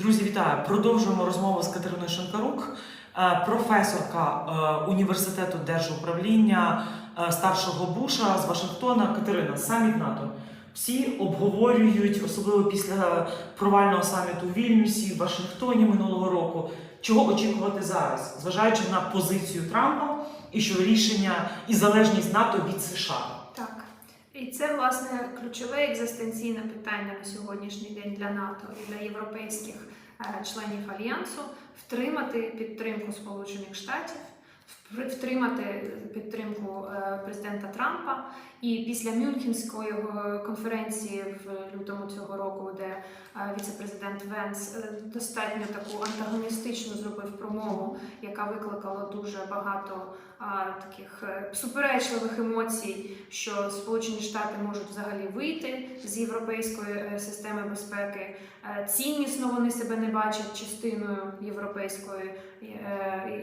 Друзі, вітаю! Продовжуємо розмову з Катериною Шанкарук, е, професорка е, університету держуправління е, старшого Буша з Вашингтона. Катерина, саміт НАТО. Всі обговорюють, особливо після провального саміту у Вільнюсі, в Вашингтоні минулого року. Чого очікувати зараз, зважаючи на позицію Трампа і що рішення і залежність НАТО від США? І це, власне, ключове екзистенційне питання на сьогоднішній день для НАТО і для європейських е, членів альянсу втримати підтримку Сполучених Штатів, втримати підтримку е, президента Трампа. І після Мюнхенської е, конференції в лютому цього року, де е, віце-президент Венс достатньо таку антагоністичну зробив промову, яка викликала дуже багато таких суперечливих емоцій, що Сполучені Штати можуть взагалі вийти з європейської системи безпеки. Ціннісно вони себе не бачать частиною європейської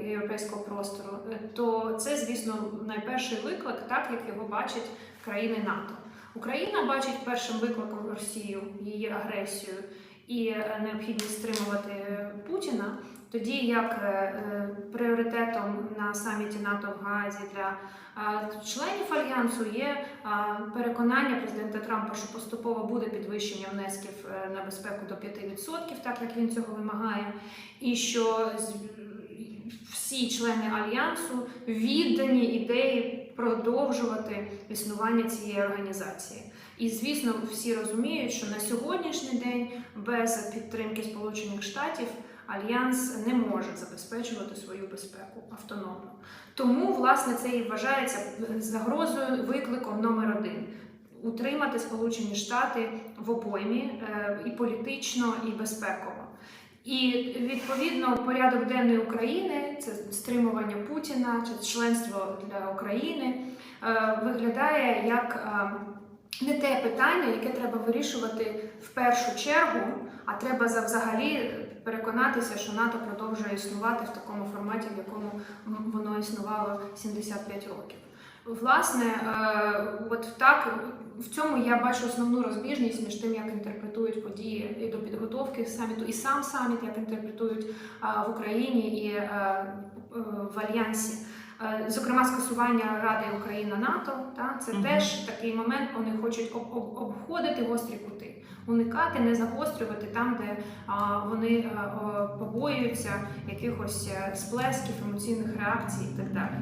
європейського простору. То це, звісно, найперший виклик, так як його бачать країни НАТО. Україна бачить першим викликом Росію, її агресію і е, необхідність стримувати Путіна. Тоді як е, е, пріоритетом на саміті НАТО в Гаазі для членів альянсу є переконання президента Трампа, що поступово буде підвищення внесків на безпеку до 5%, так як він цього вимагає, і що всі члени альянсу віддані ідеї продовжувати існування цієї організації. І звісно, всі розуміють, що на сьогоднішній день без підтримки Сполучених Штатів альянс не може забезпечувати свою безпеку автономно. Тому, власне, це і вважається загрозою, викликом номер один. Утримати Сполучені Штати в обоймі е, і політично, і безпеково. І відповідно порядок денний України це стримування Путіна чи членство для України е, виглядає як е, не те питання, яке треба вирішувати в першу чергу, а треба за- взагалі переконатися, що НАТО продовжує існувати в такому форматі, в якому воно існувало 75 років. Власне, е, от так в цьому я бачу основну розбіжність між тим, як інтерпретують події і до підготовки саміту, і сам саміт, як інтерпретують е, в Україні і е, в Альянсі. Зокрема, скасування Ради Україна НАТО, та це Мгм. теж такий момент. Вони хочуть об- об- обходити гострі кути, уникати, не загострювати там, де а, вони о, побоюються якихось сплесків, емоційних реакцій і так далі.